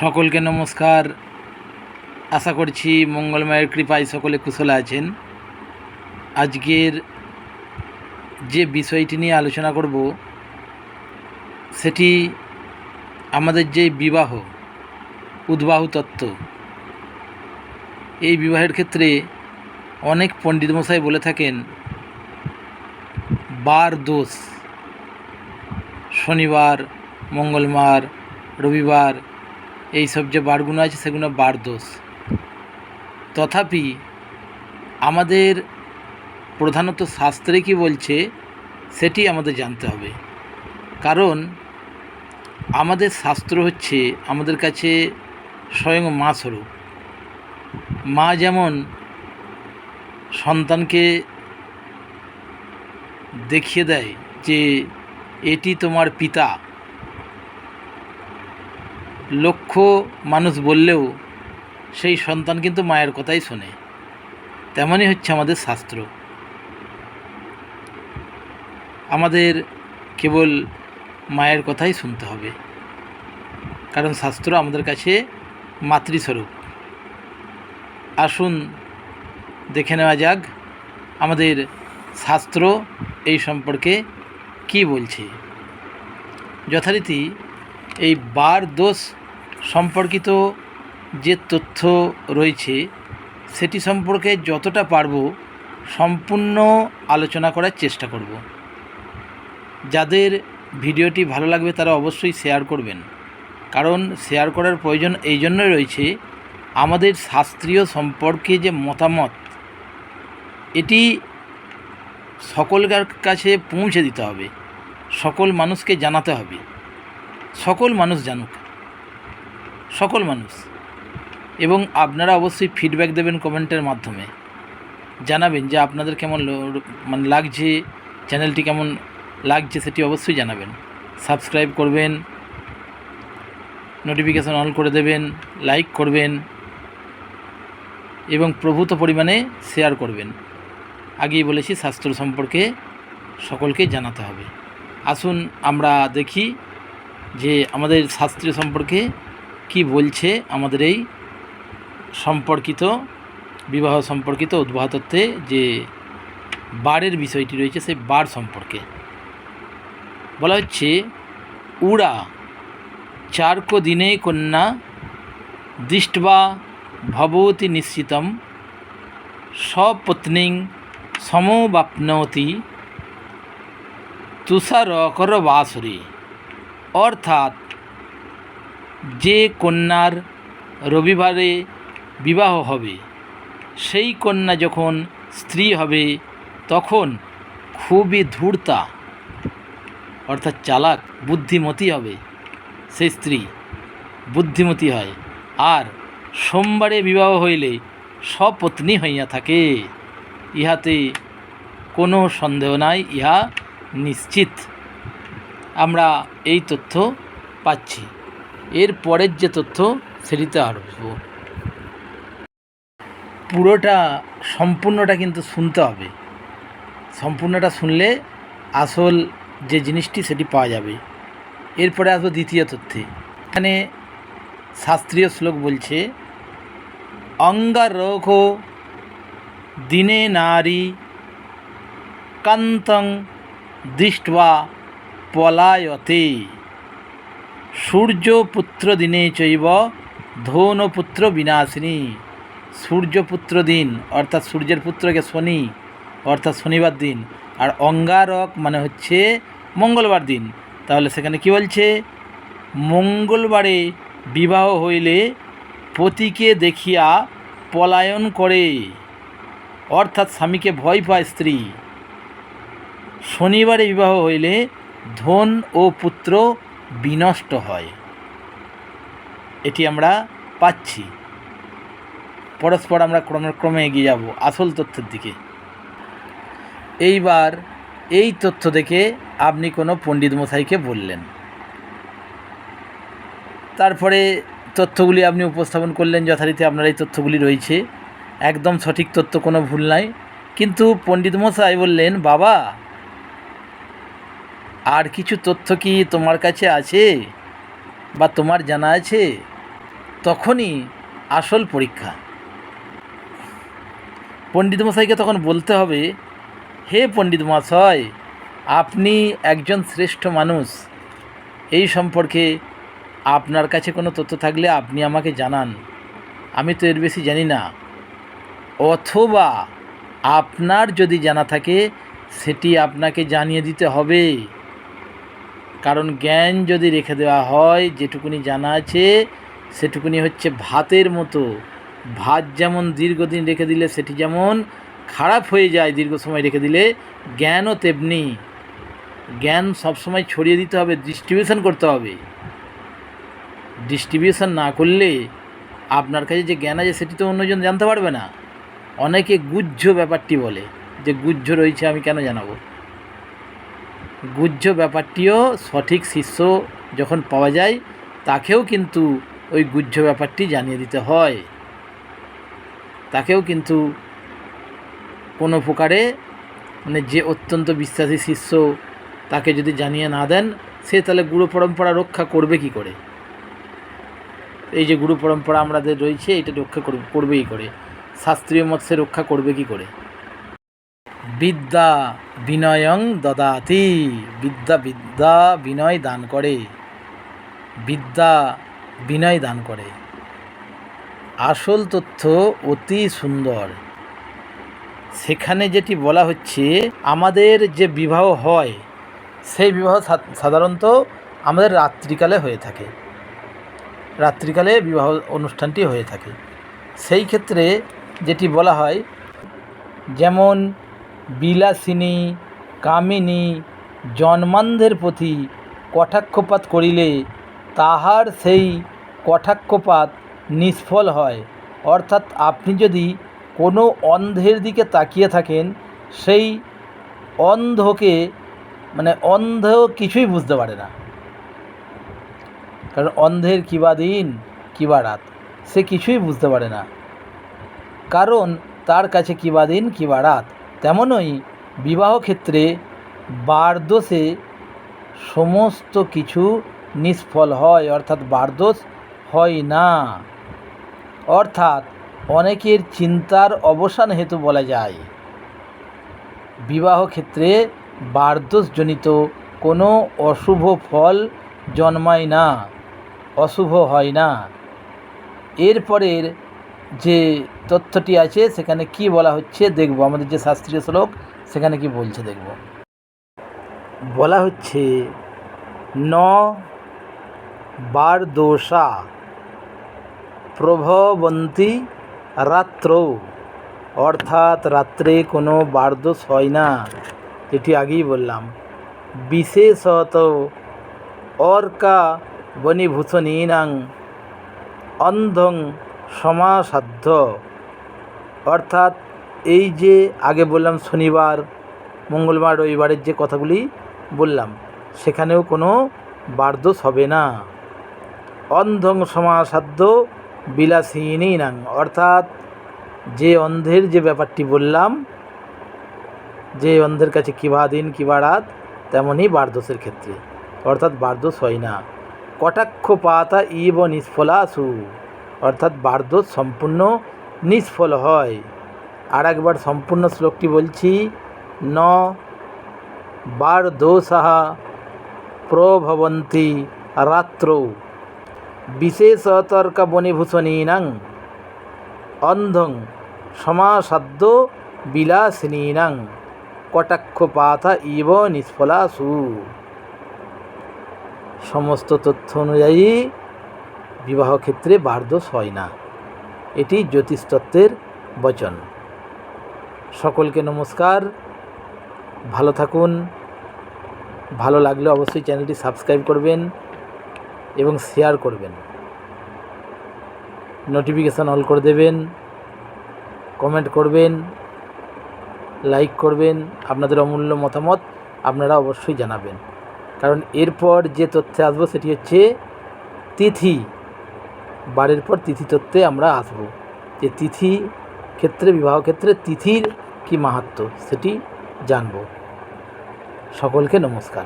সকলকে নমস্কার। আশা করছি মঙ্গলময়ের কৃপায় সকলে কুশলে আছেন। আজকের যে বিষয়টি নিয়ে আলোচনা করব, সেটি আমাদের যে বিবাহ, উদ্বাহ তত্ত্ব, এই বিবাহের ক্ষেত্রে অনেক পণ্ডিত মশাই বলে থাকেন, বার দোষ, শনিবার, মঙ্গলবার, রবিবার এই সব যে বারগুলো আছে, সেগুলো বার দোষ। তথাপি আমাদের প্রধানত শাস্ত্রে কি বলছে, সেটি আমাদের জানতে হবে। কারণ আমাদের শাস্ত্র হচ্ছে, আমাদের কাছে স্বয়ং মা স্বরূপ। মা যেমন সন্তানকে দেখিয়ে দেয় যে, এটি তোমার পিতা। লক্ষ মানুষ বললেও সেই সন্তান কিন্তু মায়ের কথাই শোনে। তেমনই হচ্ছে আমাদের শাস্ত্র। আমাদের কেবল মায়ের কথাই শুনতে হবে। কারণ শাস্ত্র আমাদের কাছে মাতৃস্বরূপ। আসুন, দেখে নেওয়া যাক আমাদের শাস্ত্র এই সম্পর্কে কি বলছে। যথারীতি এই বার দোষ সম্পর্কিত যে তথ্য রয়েছে, সেটি সম্পর্কে যতটা পারব সম্পূর্ণ আলোচনা করার চেষ্টা করব। যাদের ভিডিওটি ভালো লাগবে তারা অবশ্যই শেয়ার করবেন। কারণ শেয়ার করার প্রয়োজন এই জন্যই রয়েছে, আমাদের শাস্ত্রীয় সম্পর্কে যে মতামত, এটি সকলের কাছে পৌঁছে দিতে হবে। সকল মানুষকে জানাতে হবে। সকল মানুষ জানুক। সকল মানুষ। এবং আপনারা অবশ্যই ফিডব্যাক দেবেন কমেন্টের মাধ্যমে। জানাবেন যে আপনাদের কেমন মানে লাগছে চ্যানেলটি কেমন লাগছে সেটি অবশ্যই জানাবেন। সাবস্ক্রাইব করবেন নোটিফিকেশন অন করে দেবেন লাইক করবেন, এবং প্রভূত পরিমাণে শেয়ার করবেন। আগেই বলেছি, স্বাস্থ্য সম্পর্কে সকলকে জানাতে হবে। আসুন আমরা দেখি যে আমাদের শাস্ত্রীয় সম্পর্কে কি বলছে আমাদের এই সম্পর্কিত, বিবাহ সম্পর্কিত উদ্বাহ তত্ত্বে যে বারের বিষয়টি রয়েছে সেই বার সম্পর্কে। বলা হচ্ছে, উড়া, চার্ক দিনে কন্যা, দৃষ্টবা ভবতি নিশ্চিতম স্বপত্নীং সমবাপ্নোতি, তুষারকর বাসরে। অর্থাৎ যে কন্যার রবিবারে বিবাহ হবে, সেই কন্যা যখন স্ত্রী হবে, তখন খুবই ধূর্তা, অর্থাৎ চালাক, বুদ্ধিমতী হবে সেই স্ত্রী। বুদ্ধিমতী হয়। আর সোমবারে বিবাহ হইলে স্বপত্নী হইয়া থাকে। ইহাতে কোনো সন্দেহ নাই, ইহা নিশ্চিত। আমরা এই তথ্য পাচ্ছি। এর পরের যে তথ্য, সেটিতে আসব পুরোটা, সম্পূর্ণটা কিন্তু শুনতে হবে। সম্পূর্ণটা শুনলে আসল যে জিনিসটি, সেটি পাওয়া যাবে। এরপরে আসব দ্বিতীয় তথ্যে। এখানে শাস্ত্রীয় শ্লোক বলছে, অঙ্গারোঘ দিনে নারী কান্তং দৃষ্টবা পলায়তে। সূর্যপুত্র দিনে চৈব ধৌনপুত্র বিনাশিনী সূর্যপুত্র দিন অর্থাৎ সূর্যের পুত্রকে শনি, অর্থাৎ শনিবার দিন। আর অঙ্গারক মানে হচ্ছে মঙ্গলবার দিন। তাহলে সেখানে কি বলছে? মঙ্গলবারে বিবাহ হইলে পতিকে দেখিয়া পলায়ন করে। অর্থাৎ স্বামীকে ভয় পায় স্ত্রী। শনিবারে বিবাহ হইলে ধন ও পুত্র বিনষ্ট হয়। এটি আমরা পাচ্ছি। পরস্পর আমরা ক্রমে এগিয়ে যাব আসল তথ্যের দিকে। এইবার এই তথ্য দেখে আপনি কোনো পণ্ডিত মশাইকে বললেন। তারপরে তথ্যগুলি আপনি উপস্থাপন করলেন যথারীতি আপনার এই তথ্যগুলি রয়েছে। একদম সঠিক তথ্য কোনো ভুল নাই। কিন্তু পণ্ডিত মশাই বললেন, বাবা আর কিছু তথ্য কি তোমার কাছে আছে? বা তোমার জানা আছে? তখনই আসল পরীক্ষা। পণ্ডিত মশাইকে তখন বলতে হবে, হে পণ্ডিত মহাশয় আপনি একজন শ্রেষ্ঠ মানুষ। এই সম্পর্কে আপনার কাছে কোনো তথ্য থাকলে আপনি আমাকে জানান। আমি তো এর বেশি জানি না। অথবা আপনার যদি জানা থাকে, সেটি আপনাকে জানিয়ে দিতে হবে। কারণ জ্ঞান যদি রেখে দেওয়া হয়, যেটুকুনি জানা আছে, সেটুকুনি হচ্ছে ভাতের মতো। ভাত যেমন দীর্ঘদিন রেখে দিলে সেটি যেমন খারাপ হয়ে যায় দীর্ঘ সময় রেখে দিলে, জ্ঞানও তেমনি। জ্ঞান সবসময় ছড়িয়ে দিতে হবে ডিস্ট্রিবিউশন করতে হবে। ডিস্ট্রিবিউশন না করলে আপনার কাছে যে জ্ঞান আছে, সেটি তো অন্যজন জানতে পারবে না। অনেকে গুহ্য ব্যাপারটি বলে, যে গুহ্য রয়েছে আমি কেন জানাব? গুহ্য ব্যাপারটিও সঠিক শিষ্য যখন পাওয়া যায়, তাকেও কিন্তু ওই গুহ্য ব্যাপারটি জানিয়ে দিতে হয়। তাকেও কিন্তু কোনো প্রকারে মানে যে অত্যন্ত বিশ্বাসী শিষ্য তাকে যদি জানিয়ে না দেন, সে তাহলে গুরু পরম্পরা রক্ষা করবে কি করে? এই যে গুরু পরম্পরা আমাদের রয়েছে, এটা রক্ষা করবে, করবেই করে। শাস্ত্রীয় মৎস্যে রক্ষা করবে কি করে? বিদ্যা বিনয়ং দদাতি। বিদ্যা বিদ্যা বিনয় দান করে। বিদ্যা বিনয় দান করে। আসল তথ্য অতি সুন্দর। সেখানে যেটি বলা হচ্ছে, আমাদের যে বিবাহ হয়, সেই বিবাহ সাধারণত আমাদের রাত্রিকালে হয়ে থাকে। রাত্রিকালে বিবাহ অনুষ্ঠানটি হয়ে থাকে। সেই ক্ষেত্রে যেটি বলা হয়, যেমন বিলাসিনী, কামিনী জন্মান্ধের প্রতি কটাক্ষপাত করিলে তাহার সেই কটাক্ষপাত নিষ্ফল হয়। অর্থাৎ আপনি যদি কোনো অন্ধের দিকে তাকিয়ে থাকেন, সেই অন্ধকে মানে অন্ধ কিছুই বুঝতে পারে না। কারণ অন্ধের কিবা দিন, কিবা রাত, সে কিছুই বুঝতে পারে না। কারণ তার কাছে কিবা দিন, কিবা রাত। তেমনই বিবাহ ক্ষেত্রে বারদোষে সমস্ত কিছু নিষ্ফল হয়, অর্থাৎ বারদোষ হয় না। অর্থাৎ অনেকের চিন্তার অবসান হেতু বলা যায়। বিবাহ ক্ষেত্রে বারদোষজনিত কোনো অশুভ ফল জন্মায় না, অশুভ হয় না। এরপরের যে তথ্যটি আছে, সেখানে কি বলা হচ্ছে দেখব। আমাদের যে শাস্ত্রীয় শ্লোক, সেখানে কি বলছে দেখব। বলা হচ্ছে, ন বার দোষা প্রভবন্তী রাত্র, অর্থাৎ রাত্রে কোনো বারদোষ হয় না। এটি আগেই বললাম। বিশেষত অর্কা বনিভূষণীনাং অন্ধং সমাসাধ্য। অর্থাৎ এই যে আগে বললাম শনিবার, মঙ্গলবার, রবিবারের যে কথাগুলি বললাম, সেখানেও কোনো বারদোষ হবে না। অন্ধং সমাসাধ্য বিলাসিনী নাং। অর্থাৎ যে অন্ধের যে ব্যাপারটি বললাম, যে অন্ধের কাছে কিবা দিন, কিবা রাত তেমনই বারদোষের ক্ষেত্রে। অর্থাৎ বারদোষ হয় না। কটাক্ষ পাতা ইব নিষ্ফলা নিষ্ফলাসু। অর্থাৎ বারদোষ সম্পূর্ণ নিষ্ফল হয়। আর একবার সম্পূর্ণ শ্লোকটি বলছি, ন বার দোষাহা প্রভবন্তি রাত্রৌ। বিশেষতর্ক বনিভূষণীনাং অন্ধং সমাসাধ্য বিলাসিনীনাং কটাক্ষপাতা ইব নিষ্ফলাসু। সমস্ত তথ্য অনুযায়ী বিবাহ ক্ষেত্রে বার্দোষ হয় না। এটি জ্যোতিষতত্ত্বের বচন। সকলকে নমস্কার। ভালো থাকুন। ভালো লাগলে অবশ্যই চ্যানেলটি সাবস্ক্রাইব করবেন এবং শেয়ার করবেন। নোটিফিকেশান অল করে দেবেন। কমেন্ট করবেন। লাইক করবেন। আপনাদের অমূল্য মতামত আপনারা অবশ্যই জানাবেন। কারণ এরপর যে তথ্যে আসব সেটি হচ্ছে তিথি। বারের পর তিথি তত্ত্বে আমরা আসব। যে তিথি ক্ষেত্রে, বিবাহ ক্ষেত্রে তিথির কি মাহাত্ম সেটি জানব। সকলকে নমস্কার।